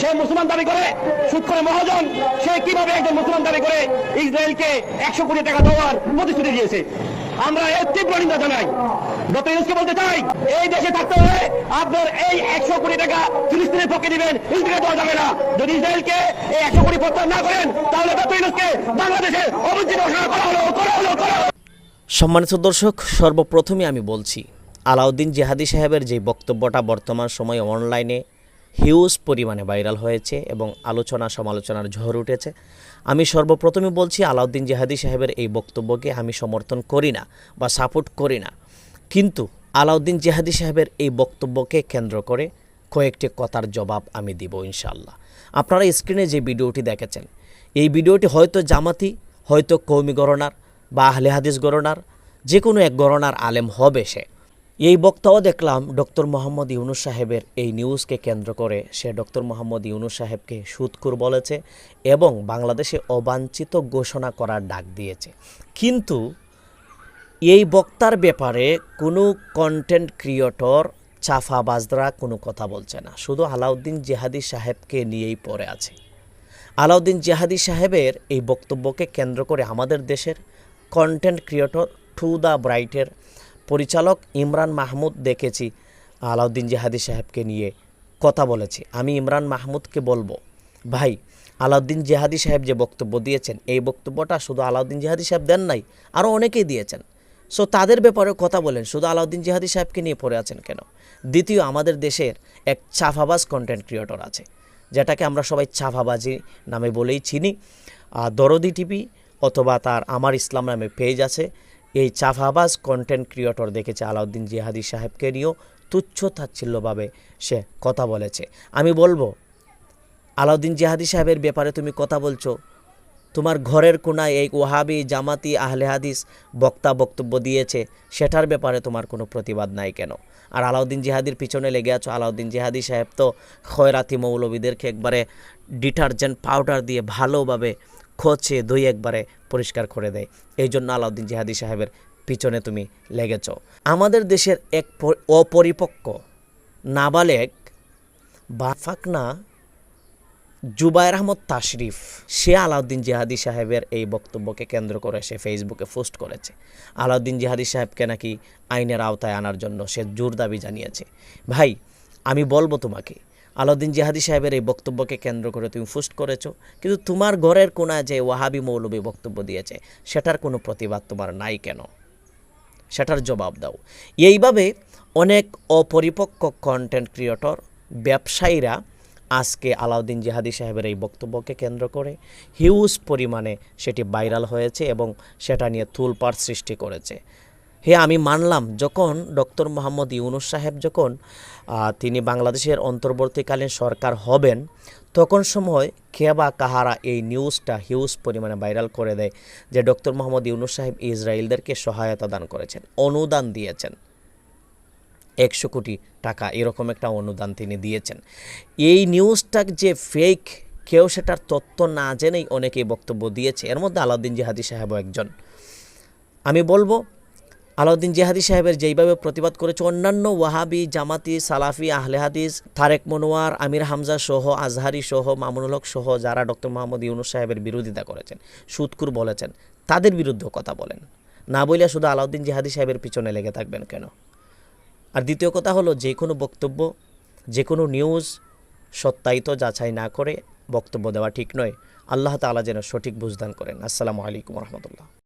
সে মুসলমান দাবি করে, সুদ করে মহাজন, সে কীভাবে একজন মুসলমান দাবি করে? ইসরায়েলকে একশো কোটি টাকা দেওয়ার প্রতিশ্রুতি দিয়েছে। আমরা এর তীব্র নিন্দা জানাই। ডক্টর ইউনুসকে বলতে চাই, এই দেশে থাকতে হলে আপনার এই একশো কোটি টাকা ফিলিস্তিনের পক্ষে দিবেন। ইসরায়েলে দেওয়া যাবে না। যদি ইসরায়েলকে এই একশো কোটি প্রত্যাহার না করেন, তাহলে ডক্টর ইউনুসকে বাংলাদেশে অবস্থিত ঘোষণা করা হলো করা হলো, করা সম্মানিত দর্শক, সর্বপ্রথমে আমি বলছি, আলাউদ্দিন জেহাদি সাহেবের যে বক্তব্যটা বর্তমান সময়ে অনলাইনে হিউজ পরিমাণে ভাইরাল হয়েছে এবং আলোচনা সমালোচনার ঝড় উঠেছে। আমি সর্বপ্রথমে বলছি, আলাউদ্দিন জেহাদি সাহেবের এই বক্তব্যকে আমি সমর্থন করি না বা সাপোর্ট করি না। কিন্তু আলাউদ্দিন জেহাদি সাহেবের এই বক্তব্যকে কেন্দ্র করে কয়েকটি কথার জবাব আমি দিব ইনশাল্লাহ আপনারা স্ক্রিনে যে ভিডিওটি দেখেছেন, এই ভিডিওটি হয়তো জামাতি, হয়তো কৌমি গণনার বা আহলে হাদিস গণনার যে কোনো এক গণনার আলেম হবে সে। এই বক্তাও দেখলাম ডক্টর মোহাম্মদ ইউনুস সাহেবের এই নিউজকে কেন্দ্র করে। সে ডক্টর মোহাম্মদ ইউনুস সাহেবকে সুদকুর বলেছে এবং বাংলাদেশে অবাঞ্ছিত ঘোষণা করার ডাক দিয়েছে। কিন্তু এই বক্তার ব্যাপারে কোনো কন্টেন্ট ক্রিয়েটর চাফাবাজরা কোনো কথা বলছে না। শুধু আলাউদ্দিন জেহাদি সাহেবকে নিয়েই পড়ে আছে। আলাউদ্দিন জেহাদি সাহেবের এই বক্তব্যকে কেন্দ্র করে আমাদের দেশের কন্টেন্ট ক্রিয়েটর টু দ্য ব্রাইটের পরিচালক ইমরান মাহমুদ দেখেছি। আলাউদ্দিন জেহাদি সাহেবকে নিয়ে কথা বলেছি। আমি ইমরান মাহমুদকে বলব, ভাই, আলাউদ্দিন জেহাদি সাহেব যে বক্তব্য দিয়েছেন, এই বক্তব্যটা শুধু আলাউদ্দিন জেহাদি সাহেব দেন নাই আরও অনেকেই দিয়েছেন। সো তাদের ব্যাপারে কথা বলেন, শুধু আলাউদ্দিন জেহাদি সাহেবকে নিয়ে পড়ে আছেন কেন? দ্বিতীয়, আমাদের দেশের এক চাফাবাজ কন্টেন্ট ক্রিয়েটর আছে, যেটাকে আমরা সবাই চাফাবাজি নামে বলেই চিনি। দরদি টিভি অথবা তার আমার ইসলাম নামে পেজ আছে এই চাফাবাজ কন্টেন্ট ক্রিয়েটর দেখেছে আলাউদ্দিন জিহাদি সাহেবকে নিয়েও তুচ্ছ তাচ্ছিল্যভাবে সে কথা বলেছে। আমি বলব, আলাউদ্দিন জিহাদি সাহেবের ব্যাপারে তুমি কথা বলছো। তোমার ঘরের কোনায় এই ওহাবি জামাতি আহলে হাদিস বক্তা বক্তব্য দিয়েছে, সেটার ব্যাপারে তোমার কোনো প্রতিবাদ নাই কেন? আর আলাউদ্দিন জিহাদির পিছনে লেগে আছো, আলাউদ্দিন জিহাদি সাহেব তো খয়রাতি মৌলবীদেরকে একবারে ডিটারজেন্ট পাউডার দিয়ে ভালোভাবে খোঁচে দই একবারে পরিষ্কার করে দেয়। এই জন্য আলাউদ্দিন জিহাদি সাহেবের পিছনে তুমি লেগেছ। আমাদের দেশের এক অপরিপক্ক নাবালেগ বাফাকনা জুবায়ের আহমদ তাশরিফ, সে আলাউদ্দিন জিহাদি সাহেবের এই বক্তব্যকে কেন্দ্র করে সে ফেসবুকে পোস্ট করেছে। আলাউদ্দিন জিহাদি সাহেবকে নাকি আইনের আওতায় আনার জন্য সে জোর দাবি জানিয়েছে। ভাই, আমি বলব তোমাকে আলাউদ্দিন জিহাদি সাহেবের এই বক্তব্যকে কেন্দ্র করে তুমি ফুস্ট করেছ। কিন্তু তোমার ঘরের কোনায় যে ওয়াহাবি মৌলবী বক্তব্য দিয়েছে, সেটার কোনো প্রতিবাদ তোমার নাই কেন? সেটার জবাব দাও। এইভাবে অনেক অপরিপক্ক কন্টেন্ট ক্রিয়েটর ব্যবসায়ীরা আজকে আলাউদ্দিন জিহাদি সাহেবের এই বক্তব্যকে কেন্দ্র করে হিউজ পরিমাণে সেটি ভাইরাল হয়েছে এবং সেটা নিয়ে তুলপাড় সৃষ্টি করেছে। হে, আমি মানলাম যখন ডক্টর মোহাম্মদ ইউনুস সাহেব যখন তিনি বাংলাদেশের অন্তর্বর্তীকালীন সরকার হবেন, তখন সময় কে বা কাহারা এই নিউজটা হিউজ পরিমাণে ভাইরাল করে দেয় যে ডক্টর মোহাম্মদ ইউনুস সাহেব ইসরায়েলদেরকে সহায়তা দান করেছেন, অনুদান দিয়েছেন। একশো কোটি টাকা, এরকম একটা অনুদান তিনি দিয়েছেন। এই নিউজটা যে ফেক কেউ সেটার তথ্য না জেনেই অনেকেই বক্তব্য দিয়েছে। এর মধ্যে আলাউদ্দিন জিহাদি সাহেবও একজন। আমি বলব আলাউদ্দিন জিহাদি সাহেবের যেইভাবে প্রতিবাদ করেছে, অন্যান্য ওয়াহাবি, জামাতি, সালাফি, আহলে হাদিস, তারেক মনোয়ার, আমির হামজা সহ, আজহারি সহ, মামুনুল হক সহ, যারা ডক্টর মোহাম্মদ ইউনুস সাহেবের বিরোধিতা করেছেন, সুৎকুর বলেছেন, তাদের বিরুদ্ধেও কথা বলেন। না বলে শুধু আলাউদ্দিন জিহাদি সাহেবের পিছনে লেগে থাকবেন কেন? আর দ্বিতীয় কথা হলো, যে কোনো বক্তব্য, যে কোনো নিউজ সত্যায়িত যাচাই না করে বক্তব্য দেওয়া ঠিক নয়। আল্লাহ তাআলা যেন সঠিক বুঝদান করেন। আসসালামু আলাইকুম রহমতুল্লাহ।